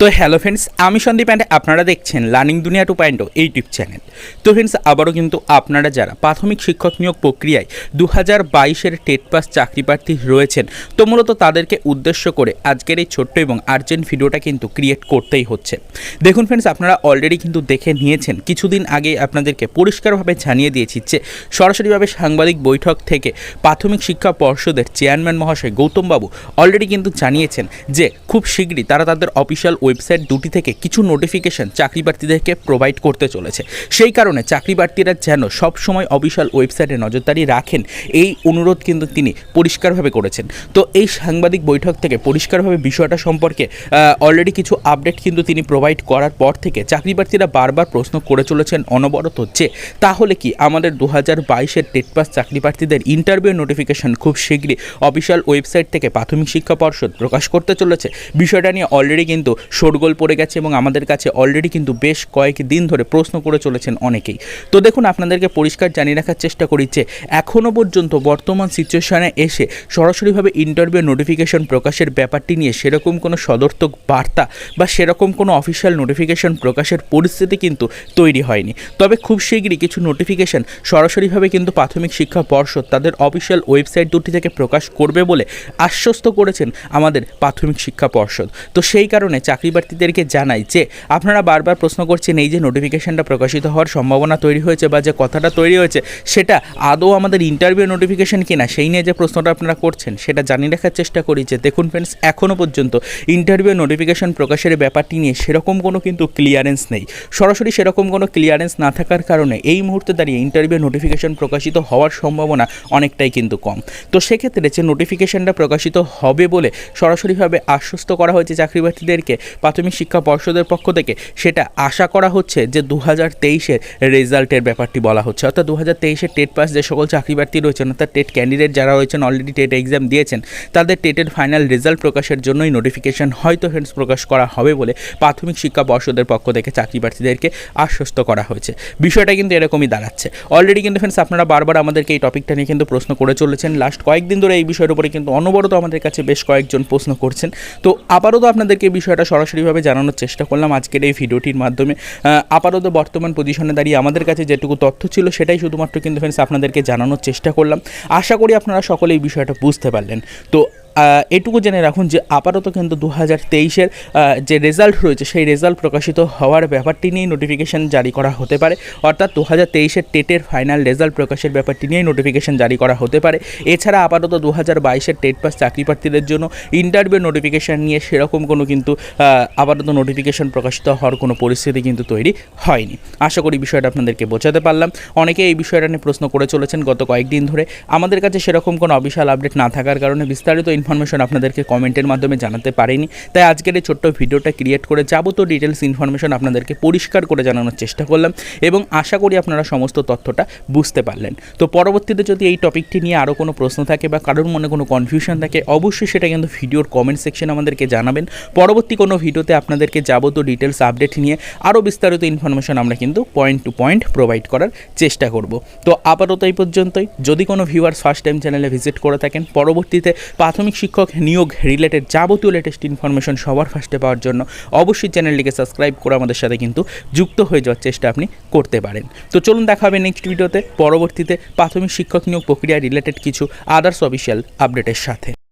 তো hello friends আমি Sandeep and আপনারা দেখছেন learning Duniya two point YouTube channel তো ফ্রেন্ডস আবারও কিন্তু আপনারা যারা প্রাথমিক শিক্ষক নিয়োগ প্রক্রিয়ায় দু হাজার বাইশের টেট পাস চাকরি প্রার্থী রয়েছেন, তো মূলত তাদেরকে উদ্দেশ্য করে আজকের এই ছোট্ট এবং আর্জেন্ট ভিডিওটা কিন্তু ক্রিয়েট করতেই হচ্ছে। দেখুন ফ্রেন্ডস আপনারা অলরেডি কিন্তু দেখে নিয়েছেন, কিছুদিন আগে আপনাদেরকে পরিষ্কারভাবে জানিয়ে দিয়েছি যে সরাসরিভাবে সাংবাদিক বৈঠক থেকে প্রাথমিক শিক্ষা পর্ষদের চেয়ারম্যান মহাশয় গৌতমবাবু অলরেডি কিন্তু জানিয়েছেন যে খুব শীঘ্রই তারা তাদের অফিসিয়াল ওয়েবসাইট দুটি থেকে কিছু নোটিফিকেশন চাকরি প্রার্থীদেরকে প্রোভাইড করতে চলেছে। সেই কারণে চাকরি প্রার্থীরা যেন সবসময় অফিসিয়াল ওয়েবসাইটে নজরদারি রাখেন, এই অনুরোধ কিন্তু তিনি পরিষ্কারভাবে করেছেন। তো এই সাংবাদিক বৈঠক থেকে পরিষ্কারভাবে বিষয়টা সম্পর্কে অলরেডি কিছু আপডেট কিন্তু তিনি প্রোভাইড করার পর থেকে চাকরি প্রার্থীরা বারবার প্রশ্ন করে চলেছেন অনবরত যে, তাহলে কি আমাদের দু হাজার বাইশের টেট পাস চাকরি প্রার্থীদের ইন্টারভিউ নোটিফিকেশন খুব শীঘ্রই অফিসিয়াল ওয়েবসাইট থেকে প্রাথমিক শিক্ষা পর্ষদ প্রকাশ করতে চলেছে। বিষয়টা নিয়ে অলরেডি কিন্তু শোরগোল পড়ে গেছে এবং আমাদের কাছে অলরেডি কিন্তু বেশ কয়েক দিন ধরে প্রশ্ন করে চলেছেন অনেকেই। তো দেখুন, আপনাদেরকে পরিষ্কার জানিয়ে রাখার চেষ্টা করি যে এখনও পর্যন্ত বর্তমান সিচুয়েশনে এসে সরাসরিভাবে ইন্টারভিউ নোটিফিকেশন প্রকাশের ব্যাপারটি নিয়ে সেরকম কোনো সদর্থক বার্তা বা সেরকম কোনো অফিসিয়াল নোটিফিকেশন প্রকাশের পরিস্থিতি কিন্তু তৈরি হয়নি। তবে খুব শীঘ্রই কিছু নোটিফিকেশন সরাসরিভাবে কিন্তু প্রাথমিক শিক্ষা পর্ষদ তাদের অফিসিয়াল ওয়েবসাইট দুটি থেকে প্রকাশ করবে বলে আশ্বস্ত করেছেন আমাদের প্রাথমিক শিক্ষা পর্ষদ। তো সেই কারণে চাকরি প্রার্থীদেরকে জানাই যে আপনারা বারবার প্রশ্ন করছেন এই যে নোটিফিকেশনটা প্রকাশিত হওয়ার সম্ভাবনা তৈরি হয়েছে বা যে কথাটা তৈরি হয়েছে, সেটা আদৌ আমাদের ইন্টারভিউ নোটিফিকেশন কিনা, সেই নিয়ে যে প্রশ্নটা আপনারা করছেন, সেটা জানিয়ে রাখার চেষ্টা করি যে দেখুন ফ্রেন্ডস এখনও পর্যন্ত ইন্টারভিউ নোটিফিকেশান প্রকাশের ব্যাপারটি নিয়ে সেরকম কোনো কিন্তু ক্লিয়ারেন্স নেই। সরাসরি সেরকম কোনো ক্লিয়ারেন্স না থাকার কারণে এই মুহূর্তে দাঁড়িয়ে ইন্টারভিউ নোটিফিকেশন প্রকাশিত হওয়ার সম্ভাবনা অনেকটাই কিন্তু কম। তো সেক্ষেত্রে যে নোটিফিকেশনটা প্রকাশিত হবে বলে সরাসরিভাবে আশ্বস্ত করা হয়েছে চাকরি প্রার্থীদেরকে প্রাথমিক শিক্ষা পর্ষদের পক্ষ থেকে সেটা আশা করা হচ্ছে যে দু হাজার তেইশের রেজাল্টের ব্যাপারটি বলা হচ্ছে। অর্থাৎ দু হাজার তেইশের টেট পাস যে সকল চাকরি প্রার্থী রয়েছেন, অর্থাৎ টেট ক্যান্ডিডেট যারা রয়েছেন অলরেডি টেট এক্সাম দিয়েছেন, তাদের টেটের ফাইনাল রেজাল্ট প্রকাশের জন্যই নোটিফিকেশন হয়তো হেন্স প্রকাশ করা হবে বলে প্রাথমিক শিক্ষা পর্ষদের পক্ষ থেকে চাকরি প্রার্থীদেরকে আশ্বস্ত করা হয়েছে। বিষয়টা কিন্তু এরকমই দাঁড়াচ্ছে। অলরেডি কিন্তু ফ্রেন্ডস আপনারা বারবার আমাদেরকে এই টপিকটা নিয়ে কিন্তু প্রশ্ন করে চলেছেন। লাস্ট কয়েকদিন ধরে এই বিষয়ের উপরে কিন্তু অনবরত আমাদের কাছে বেশ কয়েকজন প্রশ্ন করছেন। তো আবারও তো আপনাদেরকে বিষয়টা সরাসরিভাবে জানানোর চেষ্টা করলাম। আজকের এই ভিডিওটির মাধ্যমে আপাতত বর্তমান পজিশনে দাঁড়িয়ে আমাদের কাছে যেটুকু তথ্য ছিল সেটাই শুধুমাত্র কিন্তু ফ্রেন্ডস আপনাদেরকে জানানোর চেষ্টা করলাম। আশা করি আপনারা সকলে এই বিষয়টা বুঝতে পারলেন। তো এটুকু জেনে রাখুন যে আপাতত কিন্তু দু হাজার তেইশের যে রেজাল্ট রয়েছে, সেই রেজাল্ট প্রকাশিত হওয়ার ব্যাপারটি নিয়েই নোটিফিকেশান জারি করা হতে পারে। অর্থাৎ দু হাজার তেইশের টেটের ফাইনাল রেজাল্ট প্রকাশের ব্যাপারটি নিয়েই নোটিফিকেশান জারি করা হতে পারে। এছাড়া আপাতত দু হাজার বাইশের টেট পাস চাকরি প্রার্থীদের জন্য ইন্টারভিউ নোটিফিকেশান নিয়ে সেরকম কোনো কিন্তু আপাতত নোটিফিকেশন প্রকাশিত হওয়ার কোনো পরিস্থিতি কিন্তু তৈরি হয়নি। আশা করি বিষয়টা আপনাদেরকে বোঝাতে পারলাম। অনেকে এই বিষয়টা নিয়ে প্রশ্ন করে চলেছেন গত কয়েকদিন ধরে। আমাদের কাছে সেরকম কোনো অবিশাল আপডেট না থাকার কারণে বিস্তারিত ইনফরমেশন আপনাদেরকে কমেন্টের মাধ্যমে জানাতে পারিনি। তাই আজকের এই ছোট্ট ভিডিওটা ক্রিয়েট করে যাবতীয় ডিটেলস ইনফরমেশন আপনাদেরকে পরিষ্কার করে জানানোর চেষ্টা করলাম এবং আশা করি আপনারা সমস্ত তথ্যটা বুঝতে পারলেন। তো পরবর্তীতে যদি এই টপিকটি নিয়ে আরও কোনো প্রশ্ন থাকে বা কারোর মনে কোনো কনফিউশন থাকে, অবশ্যই সেটা কিন্তু ভিডিওর কমেন্ট সেকশন আমাদেরকে জানাবেন। পরবর্তী কোনো ভিডিওতে আপনাদেরকে যাবতীয় ডিটেলস আপডেট নিয়ে আরও বিস্তারিত ইনফরমেশন আমরা কিন্তু পয়েন্ট টু পয়েন্ট প্রোভাইড করার চেষ্টা করব। তো আপাতত এই পর্যন্তই। যদি কোনো ভিউয়ার্স ফার্স্ট টাইম চ্যানেলে ভিজিট করে থাকেন, পরবর্তীতে প্রাথমিক শিক্ষক নিয়োগ রিলেটেড যাবতীয় লেটেস্ট ইনফরমেশন সবার ফার্স্টে পাওয়ার জন্য অবশ্যই চ্যানেলটিকে সাবস্ক্রাইব করে আমাদের সাথে কিন্তু যুক্ত হয়ে যাওয়ার চেষ্টা আপনি করতে পারেন। তো চলুন দেখা হবে নেক্সট ভিডিওতে পরবর্তীতে প্রাথমিক শিক্ষক নিয়োগ প্রক্রিয়া রিলেটেড কিছু আদার্স অফিসিয়াল আপডেটের সাথে।